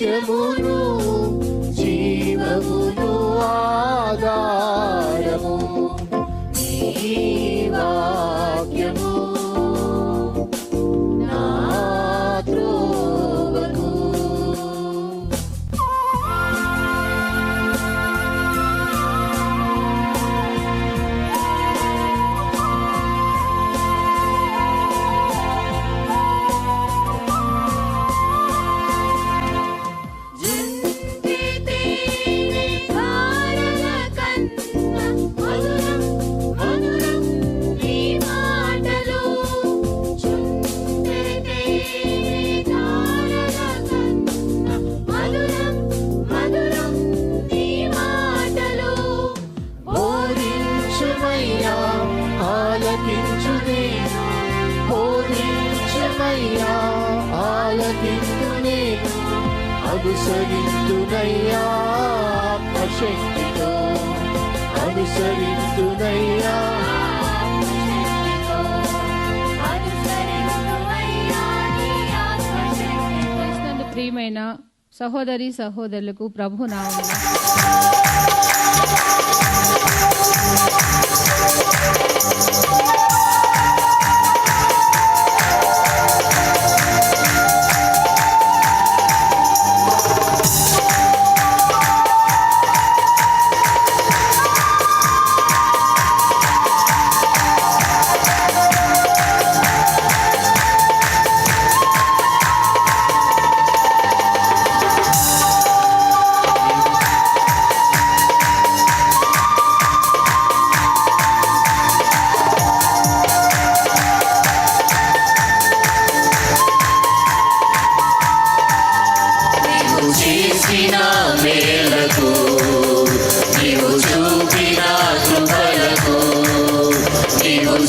学不住 సహోదరి సహోదరులకు ప్రభు నామ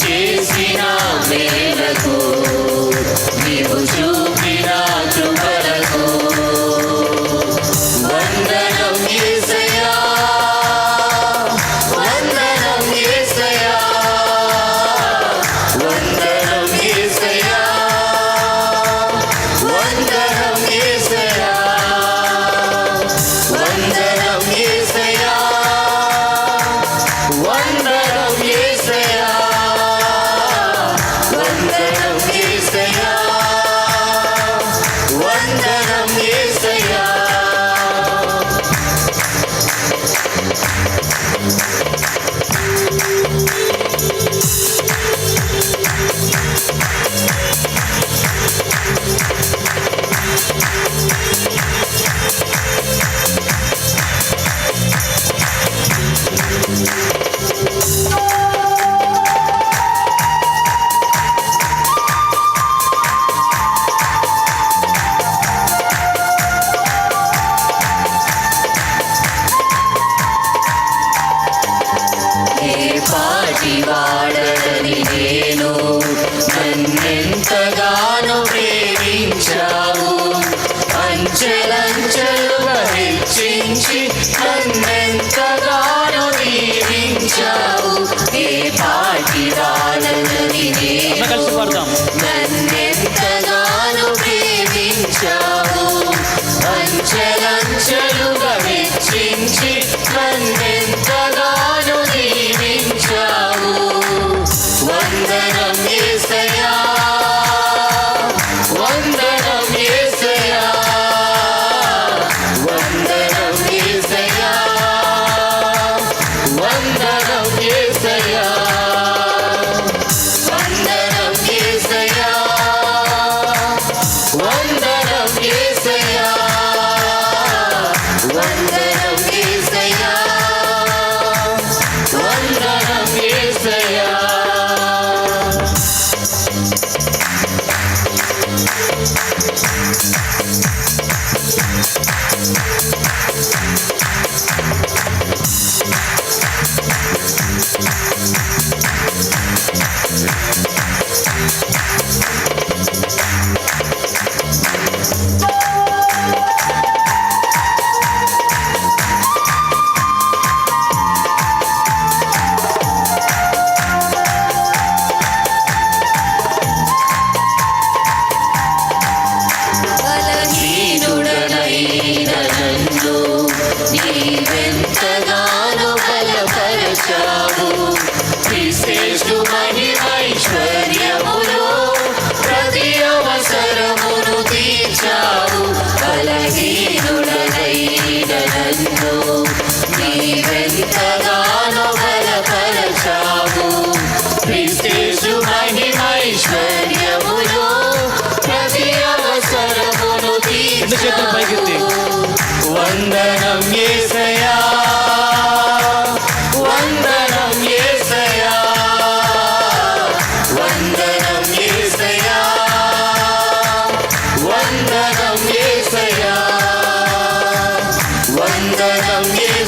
చేసిన మేరకు నీవు చూ do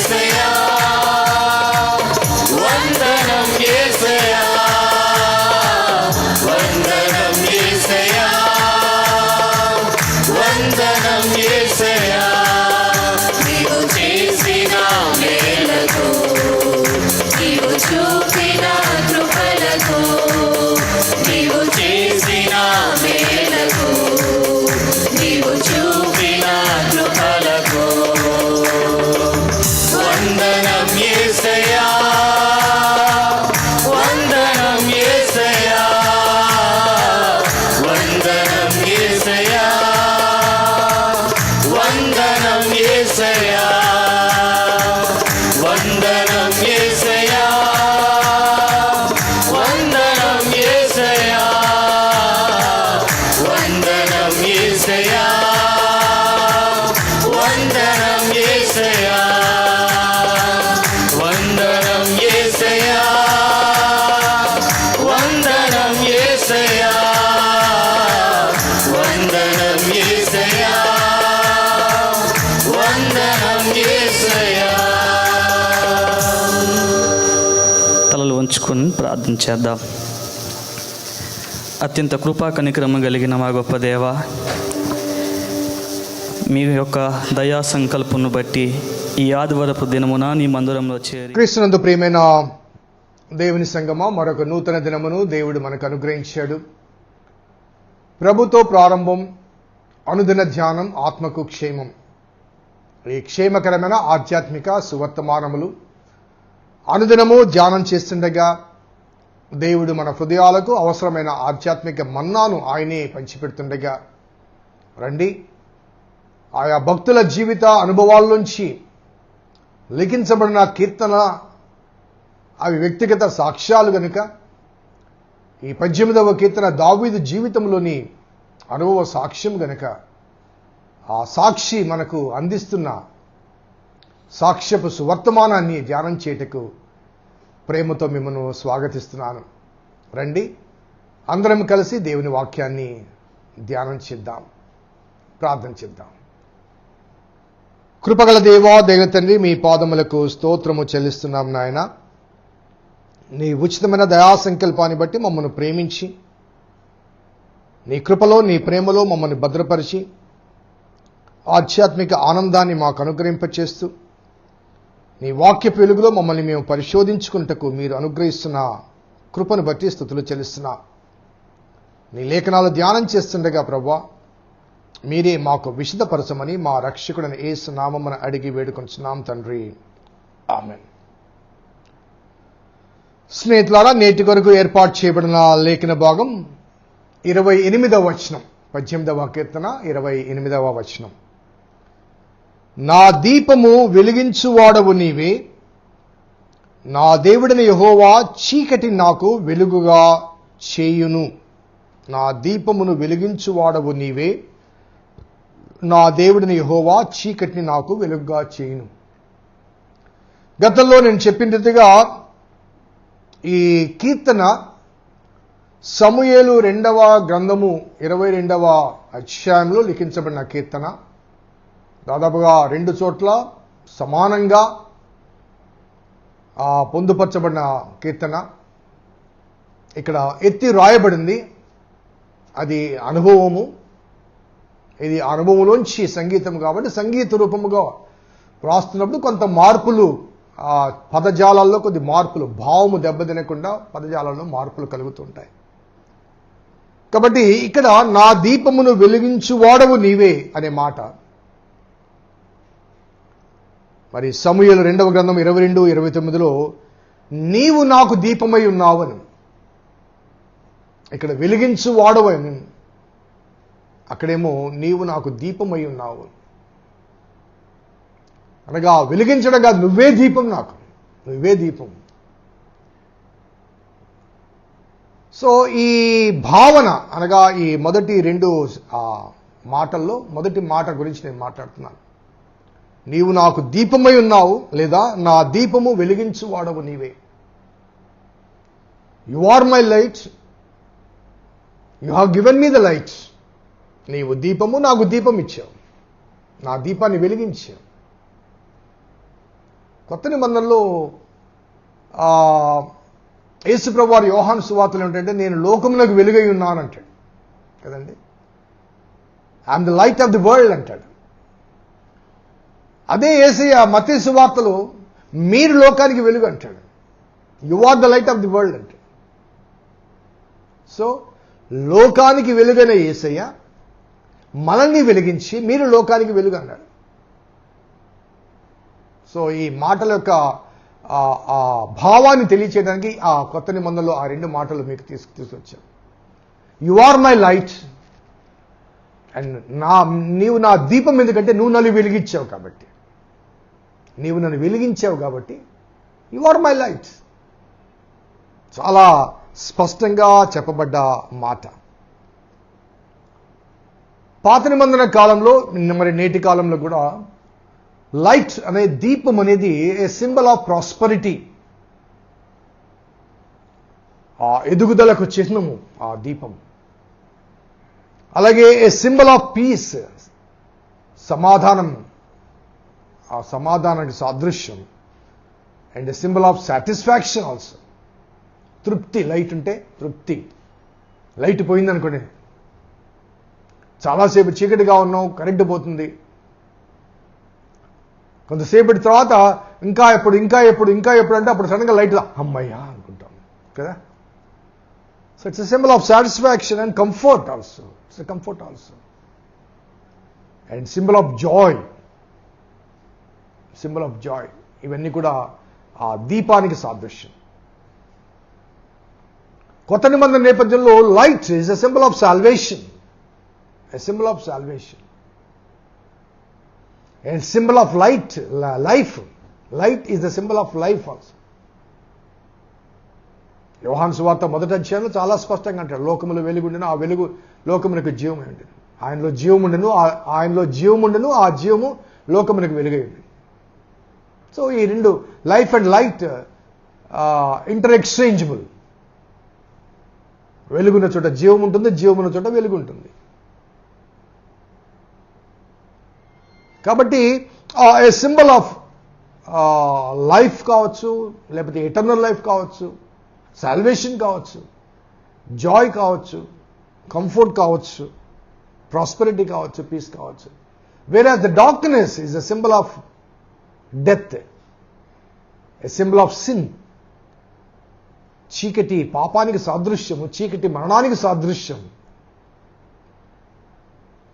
say. ప్రార్థన చేద్దాం. అత్యంత కృపా కనికరమ కలిగిన మా గొప్ప దేవ మీ యొక్క దయా సంకల్పను బట్టి ఈ ఆదివారపు దినమున నీ మందిరంలో చేరి కృష్ణందు ప్రియమైన దేవుని సంగమ మరొక నూతన దినమును దేవుడు మనకు అనుగ్రహించాడు. ప్రభుతో ప్రారంభం అనుదిన ధ్యానం ఆత్మకు క్షేమం. ఈ క్షేమకరమైన ఆధ్యాత్మిక సువర్తమానములు. అనుదినము ధ్యానం చేస్తుండగా దేవుడు మన హృదయాలకు అవసరమైన ఆధ్యాత్మిక మన్నాను ఆయనే పంచిపెడుతుండగా రండి. ఆయా భక్తుల జీవిత అనుభవాల నుంచి లిఖించబడిన కీర్తన అవి వ్యక్తిగత సాక్ష్యాలు గనుక ఈ పద్దెనిమిదవ కీర్తన దావీదు జీవితంలోని అనుభవ సాక్ష్యం గనుక ఆ సాక్షి మనకు అందిస్తున్న సాక్ష్యపు సువర్తమానాన్ని ధ్యానం చేయటకు ప్రేమతో మిమ్మల్ని స్వాగతిస్తున్నాను. రండి అందరం కలిసి దేవుని వాక్యాన్ని ధ్యానం చేద్దాం ప్రార్థన చేద్దాం. కృపగల దేవా దేవ తండ్రి మీ పాదములకు స్తోత్రము చెల్లిస్తున్నాం నాయన. నీ ఉచితమైన దయా సంకల్పాన్ని బట్టి మమ్మల్ని ప్రేమించి నీ కృపలో నీ ప్రేమలో మమ్మల్ని భద్రపరిచి ఆధ్యాత్మిక ఆనందాన్ని మాకు అనుగ్రహింపచేస్తూ నీ వాక్య వెలుగులో మమ్మల్ని మేము పరిశోధించుకుంటకు మీరు అనుగ్రహిస్తున్న కృపను బట్టి స్థుతులు చెల్లిస్తున్నా. నీ లేఖనాలు ధ్యానం చేస్తుండగా ప్రభా మీరే మాకు విశదపరచమని మా రక్షకుడని ఏసు నామమున అడిగి వేడుకొంచున్నాం తండ్రి. ఆమెన్. స్నేహితులారా నేటి కొరకు ఏర్పాటు చేయబడిన లేఖన భాగం ఇరవై ఎనిమిదవ వచనం పద్దెనిమిదవ కీర్తన ఇరవై ఎనిమిదవ వచనం. నా దీపము వెలిగించువాడవు నీవే. నా దేవుడిన యహోవా చీకటి నాకు వెలుగుగా చేయును. నా దీపమును వెలిగించువాడవు నీవే. నా దేవుడిని యహోవా చీకటిని నాకు వెలుగుగా చేయును. గతంలో నేను చెప్పినట్టుగా ఈ కీర్తన సమూయేలు రెండవ గ్రంథము ఇరవై రెండవ అధ్యాయంలో లిఖించబడిన కీర్తన. దాదాపుగా రెండు చోట్ల సమానంగా పొందుపరచబడిన కీర్తన. ఇక్కడ ఎత్తి రాయబడింది. అది అనుభవము. ఇది అనుభవంలోంచి సంగీతం కాబట్టి సంగీత రూపముగా వ్రాస్తున్నప్పుడు కొంత మార్పులు పదజాలాల్లో కొద్ది మార్పులు భావము దెబ్బతినకుండా పదజాలాల్లో మార్పులు కలుగుతుంటాయి. కాబట్టి ఇక్కడ నా దీపమును వెలిగించువాడవు నీవే అనే మాట. మరి సమూహలు రెండవ గ్రంథం ఇరవై రెండు ఇరవై తొమ్మిదిలో నీవు నాకు దీపమై ఉన్నావని ఇక్కడ వెలిగించు వాడవని అక్కడేమో నీవు నాకు దీపమై ఉన్నావు అనగా వెలిగించడగా నువ్వే దీపం నాకు. నువ్వే దీపం. సో ఈ భావన అనగా ఈ మొదటి రెండు ఆ, మాటల్లో మొదటి మాట గురించి నేను మాట్లాడుతున్నాను. నీవు నాకు దీపమై ఉన్నావు లేదా నా దీపము వెలిగించు వాడవు నీవే. You are my light you have given me the light నీవు దీపము నాకు దీపం ఇచ్చావు నా దీపాన్ని వెలిగించావు. కొత్త నిబంధనలో ఆ, యేసుప్రభు వారి సువార్తలు ఏంటంటే నేను లోకమునకు వెలుగై ఉన్నానంటాడు కదండి? I'm the light of the world అంటాడు. అదే ఏసయ్య మతి సువార్తలు మీరు లోకానికి వెలుగు అంటాడు. You are the light of the world అంటే సో లోకానికి వెలుగైన ఏసయ్య మనల్ని వెలిగించి మీరు లోకానికి వెలుగు అన్నాడు. సో ఈ మాటల యొక్క ఆ, భావాన్ని తెలియచేయడానికి ఆ కొత్త నిబంధనలో ఆ రెండు మాటలు మీకు తీసుకు తీసుకొచ్చాను. You are my light and నా నీవు నా దీపం ఎందుకంటే నువ్వు నన్ను వెలిగించావు కాబట్టి. నీవు నన్ను వెలిగించావు కాబట్టి యు ఆర్ మై లైట్ చాలా స్పష్టంగా చెప్పబడ్డ మాట. పాత నిబంధన కాలంలో మరి నేటి కాలంలో కూడా లైట్ అనే దీపం అనేది ఏ సింబల్ ఆఫ్ ప్రాస్పరిటీ ఆ ఎదుగుదలకు చిహ్నము ఆ దీపం. అలాగే ఏ సింబల్ ఆఫ్ పీస్ సమాధానం. ఆ సమాధానానికి సాదృశ్యం and a symbol of satisfaction also. తృప్తి లైట్ ఉంటే తృప్తి. లైట్ పోయిందనుకోండి. చాలాసేపు చీకటిగా ఉన్నాం కరెంటు పోతుంది. కొంతసేపటి తర్వాత ఇంకా ఎప్పుడు ఇంకా ఎప్పుడు ఇంకా ఎప్పుడు అంటే అప్పుడు సడన్గా లైట్ అమ్మయ్యా అనుకుంటాం. కదా? So it's symbol of satisfaction and comfort also it's comfort also and symbol of joy symbol of joy. ఇవన్నీ కూడా ఆ దీపానికి సాదృశ్యం. కొత్త నిబంధన నేపథ్యంలో light is a symbol of salvation a symbol of salvation and symbol of light life light is the symbol of life also Yohan సువార్త మొదటి అధ్యాయంలో చాలా స్పష్టంగా అంటాడు. లోకములు వెలుగుండెను ఆ వెలుగు లోకమునకు జీవం ఉండేను ఆయనలో జీవముండెను ఆయనలో జీవముండెను ఆ జీవము లోకమునకు వెలుగై సో ఈ రెండు life and light inter exchangeable వెలుగున్న చోట జీవం ఉంటుంది జీవమున్న చోట వెలుగు ఉంటుంది. కాబట్టి ఏ సింబల్ ఆఫ్ లైఫ్ కావచ్చు లేకపోతే ఎటర్నల్ లైఫ్ కావచ్చు సాల్వేషన్ కావచ్చు జాయ్ కావచ్చు కంఫర్ట్ కావచ్చు ప్రాస్పెరిటీ కావచ్చు పీస్ కావచ్చు. వేరే the darkness is a symbol of death a symbol of sin చీకటి పాపానికి సాదృశ్యము చీకటి మరణానికి సాదృశ్యం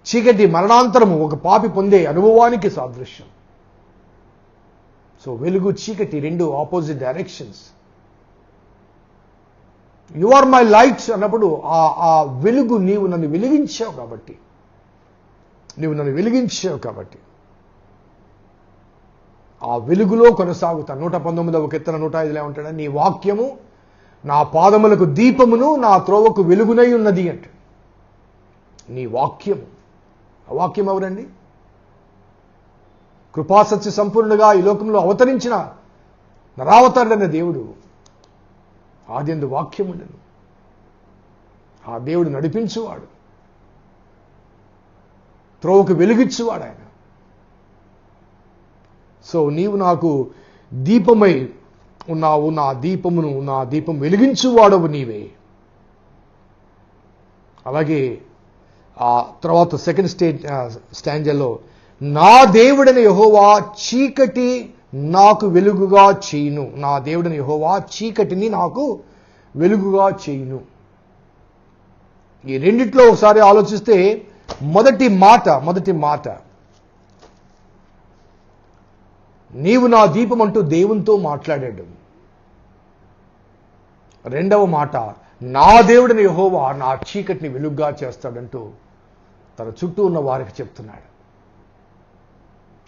చీకటి మరణాంతరము ఒక పాపి పొందే అనుభవానికి సాదృశ్యం. సో వెలుగు చీకటి రెండు opposite directions you are my lights అన్నప్పుడు ఆ ఆ వెలుగు నీవు నన్ను వెలిగించావు కాబట్టి. నీవు నన్ను వెలిగించావు కాబట్టి. ఆ వెలుగులో కొనసాగుతా. నూట పంతొమ్మిదవ కీర్తన నూట ఐదులో ఉంటాడు నీ వాక్యము నా పాదములకు దీపమును నా త్రోవకు వెలుగునై ఉన్నది అంట. నీ వాక్యము. ఆ వాక్యం ఎవరండి? కృపాసత్య సంపూర్ణుడుగా ఈ లోకంలో అవతరించిన నరావతారుడైన దేవుడు. ఆదిందు వాక్యముండను. ఆ దేవుడు నడిపించువాడు. త్రోవకు వెలుగిచ్చువాడు ఆయన. సో నీవు నాకు దీపమై ఉన్నావు నా దీపమును నా దీపం వెలిగించువాడవు నీవే. అలాగే ఆ తర్వాత సెకండ్ స్టేట్ స్టాంజల్లో నా దేవుడని యహోవా చీకటి నాకు వెలుగుగా చేయును. నా దేవుడని యహోవా చీకటిని నాకు వెలుగుగా చేయును. ఈ రెండిట్లో ఒకసారి ఆలోచిస్తే మొదటి మాట మొదటి మాట నీవు నా దీపం అంటూ దేవునితో మాట్లాడాడు. రెండవ మాట నా దేవుడిని యహోవా నా చీకటిని వెలుగ్గా చేస్తాడంటూ తన చుట్టూ ఉన్న వారికి చెప్తున్నాడు.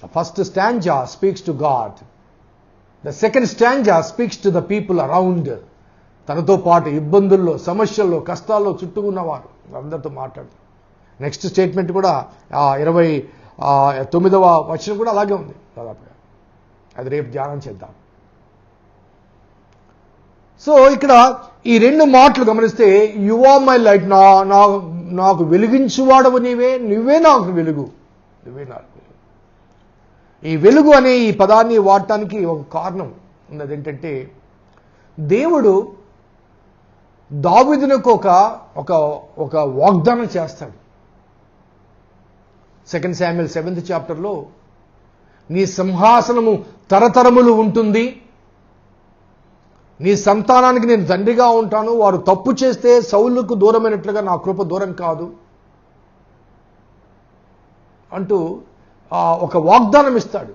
First stanza speaks to God the second stanza speaks to the people around తనతో పాటు ఇబ్బందుల్లో సమస్యల్లో కష్టాల్లో చుట్టూ ఉన్నవారు. అందరితో మాట్లాడు. నెక్స్ట్ స్టేట్మెంట్ కూడా ఇరవై తొమ్మిదవ వచనం కూడా అలాగే ఉంది. దాదాపుగా. అది రేపు ధ్యానం చేద్దాం. సో ఇక్కడ ఈ రెండు మాటలు గమనిస్తే యువా మై లైట్ నా నాకు వెలిగించువాడవు నీవే. నువ్వే నాకు వెలుగు. నువ్వే నాకు వెలుగు. ఈ వెలుగు అనే ఈ పదాన్ని వాడటానికి ఒక కారణం ఉన్నది ఏంటంటే దేవుడు దావిదునకు ఒక ఒక ఒక వాగ్దానం చేస్తాడు. సెకండ్ శామ్యుల్ సెవెంత్ చాప్టర్లో నీ సింహాసనము తరతరములు ఉంటుంది. నీ సంతానానికి నేను తండ్రిగా ఉంటాను. వారు తప్పు చేస్తే సౌలుకు దూరమైనట్లుగా నా కృప దూరం కాదు. అంటూ ఒక వాగ్దానం ఇస్తాడు.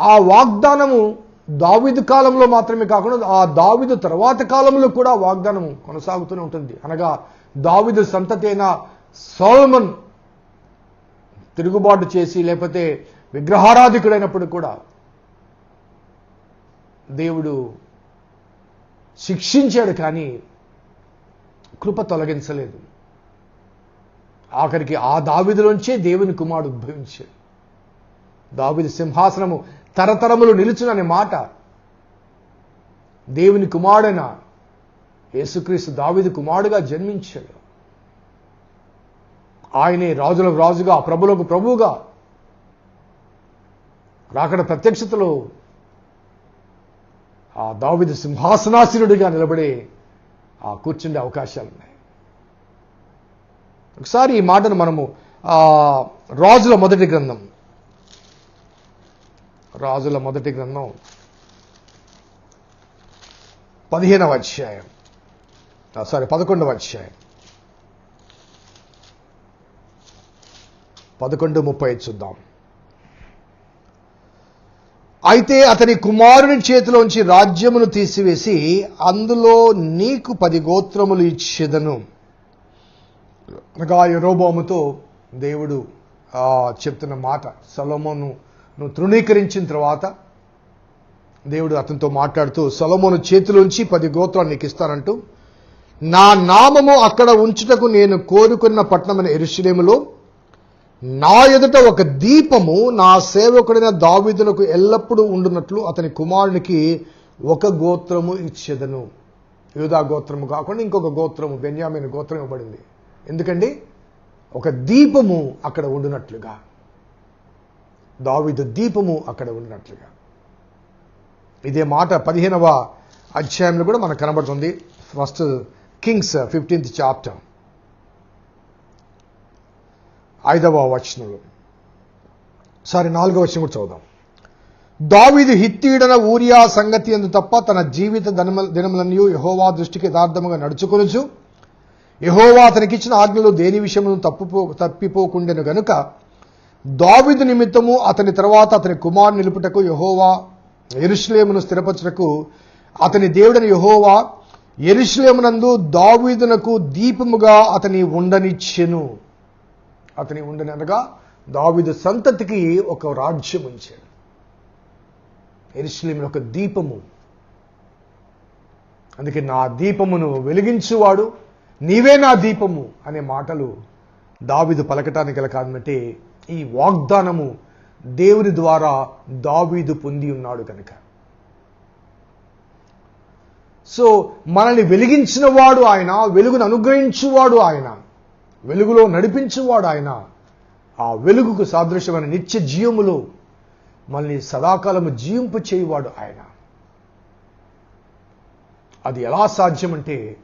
ఆ వాగ్దానము దావిదు కాలంలో మాత్రమే కాకుండా ఆ దావిదు తర్వాత కాలంలో కూడా వాగ్దానము కొనసాగుతూనే ఉంటుంది. అనగా దావిదు సంతతి అయిన సోలమన్ తిరుగుబాటు చేసి లేకపోతే విగ్రహారాధికుడైనప్పుడు కూడా దేవుడు శిక్షించాడు కానీ కృప తొలగించలేదు. ఆఖరికి ఆ దావిదిలోంచే దేవుని కుమారుడు ఉద్భవించాడు. దావిది సింహాసనము తరతరములు నిలుచుననే మాట దేవుని కుమారుడైన యేసుక్రీస్తు దావిది కుమారుడుగా జన్మించాడు. ఆయనే రాజులకు రాజుగా ప్రభులకు ప్రభువుగా. రాకడ ప్రత్యక్షతలో ఆ దావిది సింహాసనాసీనుడిగా నిలబడే ఆ కూర్చుండే అవకాశాలు ఉన్నాయి. ఒకసారి ఈ మాటను మనము ఆ రాజుల మొదటి గ్రంథం. రాజుల మొదటి గ్రంథం పదిహేనవ అధ్యాయం. సారీ పదకొండవ అధ్యాయం. పదకొండు ముప్పై చూద్దాం. అయితే అతని కుమారుని చేతిలోంచి రాజ్యమును తీసివేసి అందులో నీకు పది గోత్రములు ఇచ్చేదను. అనగా యరోబోముతో దేవుడు చెప్తున్న మాట సొలొమోను నువ్వు తృణీకరించిన తర్వాత దేవుడు అతనితో మాట్లాడుతూ సొలొమోను చేతిలోంచి పది గోత్రాలు నీకు ఇస్తానంటూ నా నామము అక్కడ ఉంచుటకు నేను కోరుకున్న పట్టణమైన ఎరుషులేములో నా ఎదుట ఒక దీపము నా సేవకుడైన దావిదులకు ఎల్లప్పుడూ ఉండునట్లు అతని కుమారునికి ఒక గోత్రము ఇచ్చేదను. యూదా గోత్రము కాకుండా ఇంకొక గోత్రము బెన్యామిన్ గోత్రం ఇవ్వబడింది. ఎందుకండి? ఒక దీపము అక్కడ ఉండునట్లుగా. దావిదు దీపము అక్కడ ఉండినట్లుగా. ఇదే మాట పదిహేనవ అధ్యాయంలో కూడా మనకు కనబడుతుంది. First Kings fifteenth chapter. ఐదవ వచనంలో. సారీ నాలుగవ వచనం కూడా చదువుదాం. దావీదు హిత్తీయుడన ఊరియా సంగతి ఎందు తప్ప తన జీవిత దినమ దినములన్నీ యహోవా దృష్టికి యథార్థముగా నడుచుకొనుచు యహోవా అతనికిచ్చిన ఆజ్ఞలు దేని విషయమును తప్పుపో తప్పిపోకుండెను గనుక దావీదు నిమిత్తము అతని తర్వాత అతని కుమారు నిలుపుటకు యహోవా ఎరుశ్లేమును స్థిరపరచుటకు అతని దేవుడని యహోవా ఎరుశ్లేమునందు దావీదునకు దీపముగా అతని ఉండనిచ్చెను. అతని ఉండనగా అనగా సంతతికి ఒక రాజ్యం ఉంచాడు. ఎరుషులేమును ఒక దీపము. అందుకే నా దీపమును వెలిగించువాడు నీవే నా దీపము అనే మాటలు దావిదు పలకటానికి గల కాదంటే ఈ వాగ్దానము దేవుని ద్వారా దావీదు పొంది ఉన్నాడు కనుక. సో మనల్ని వెలిగించిన వాడు ఆయన వెలుగును అనుగ్రహించువాడు ఆయన. వెలుగులో నడిపించువాడు ఆయన. ఆ వెలుగుకు సాదృశ్యమైన నిత్య జీవములో మనల్ని సదాకాలము జీవింపు చేయువాడు ఆయన. అది ఎలా సాధ్యమంటే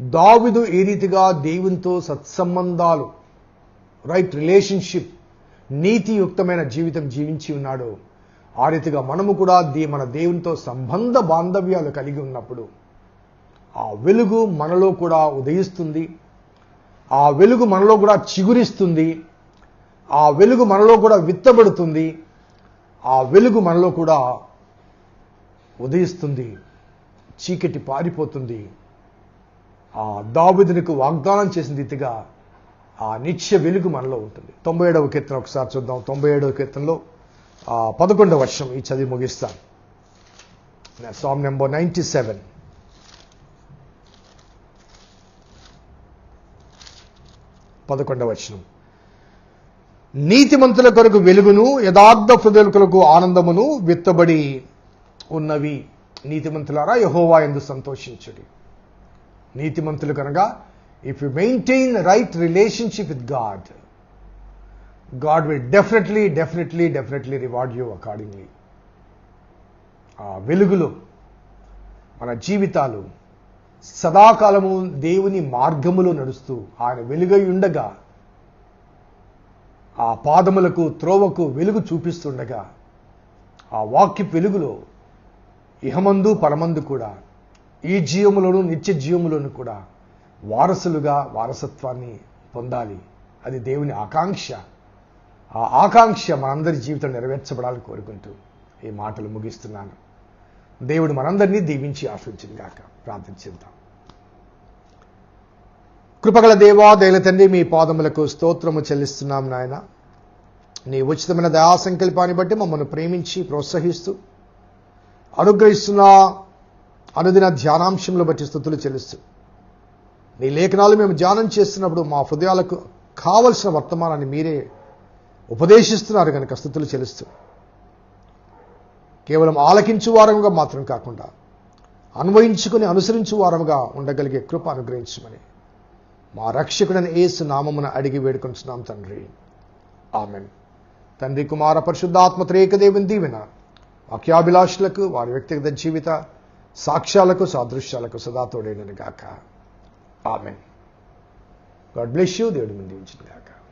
దావిదు ఏ రీతిగా దేవునితో సత్సంబంధాలు రైట్ రిలేషన్షిప్ నీతియుక్తమైన జీవితం జీవించి ఉన్నాడో ఆ రీతిగా మనము కూడా దే మన దేవునితో సంబంధ బాంధవ్యాలు కలిగి ఉన్నప్పుడు ఆ వెలుగు మనలో కూడా ఉదయిస్తుంది. ఆ వెలుగు మనలో కూడా చిగురిస్తుంది. ఆ వెలుగు మనలో కూడా విత్తబడుతుంది. ఆ వెలుగు మనలో కూడా ఉదయిస్తుంది. చీకటి పారిపోతుంది. ఆ దావిదునికి వాగ్దానం చేసిన రీతిగా ఆ నిత్య వెలుగు మనలో ఉంటుంది. తొంభై ఏడవ కీర్తన ఒకసారి చూద్దాం. తొంభై ఏడవ కీర్తనలో ఆ పదకొండవ వర్షం ఈ చదివి ముగిస్తాను. సామ్ నెంబర్ నైంటీ సెవెన్ పదకొండవ వచనం. నీతిమంతుల కొరకు వెలుగును యథార్థ హృదయకులకు ఆనందమును విత్తబడి ఉన్నవి. నీతిమంతులారా యహోవా ఎందు సంతోషించుడి. నీతిమంతులు కనుక if you maintain right relationship with God God will definitely definitely definitely reward you accordingly ఆ వెలుగులో మన జీవితాలు సదాకాలము దేవుని మార్గములో నడుస్తూ ఆయన వెలుగై ఉండగా ఆ పాదములకు త్రోవకు వెలుగు చూపిస్తుండగా ఆ వాక్య వెలుగులో ఇహమందు పరమందు కూడా ఈ జీవములోను నిత్య జీవములోను కూడా వారసులుగా వారసత్వాన్ని పొందాలి. అది దేవుని ఆకాంక్ష. ఆ ఆకాంక్ష మనందరి జీవితం నెరవేర్చబడాలని కోరుకుంటూ ఈ మాటలు ముగిస్తున్నాను. దేవుడు మనందరినీ దీవించి ఆశించింది గాక. ప్రార్థించుద్దాం కృపగల దేవా దయల తండ్రి మీ పాదములకు స్తోత్రము చెల్లిస్తున్నాం నాయన. నీ ఉచితమైన దయా సంకల్పాన్ని బట్టి మమ్మల్ని ప్రేమించి ప్రోత్సహిస్తూ అనుగ్రహిస్తున్న అనుదిన ధ్యానాంశంలో బట్టి స్థుతులు చెల్లిస్తూ నీ లేఖనాలు మేము ధ్యానం చేస్తున్నప్పుడు మా హృదయాలకు కావలసిన వర్తమానాన్ని మీరే ఉపదేశిస్తున్నారు కనుక స్థుతులు చెల్లిస్తూ కేవలం ఆలకించు వారముగా మాత్రం కాకుండా అన్వయించుకుని అనుసరించు వారముగా ఉండగలిగే కృప అనుగ్రహించమని మా రక్షకుడని ఏసు నామమున అడిగి వేడుకొంచున్నాం తండ్రి. ఆమెన్. తండ్రి కుమార పరిశుద్ధాత్మ త్రేకదేవుని దీవెన వాక్యాభిలాషులకు వారి వ్యక్తిగత జీవిత సాక్ష్యాలకు సాదృశ్యాలకు సదా తోడైనని గాక. ఆమెన్. God bless you. దేవుడి ముందు గాక.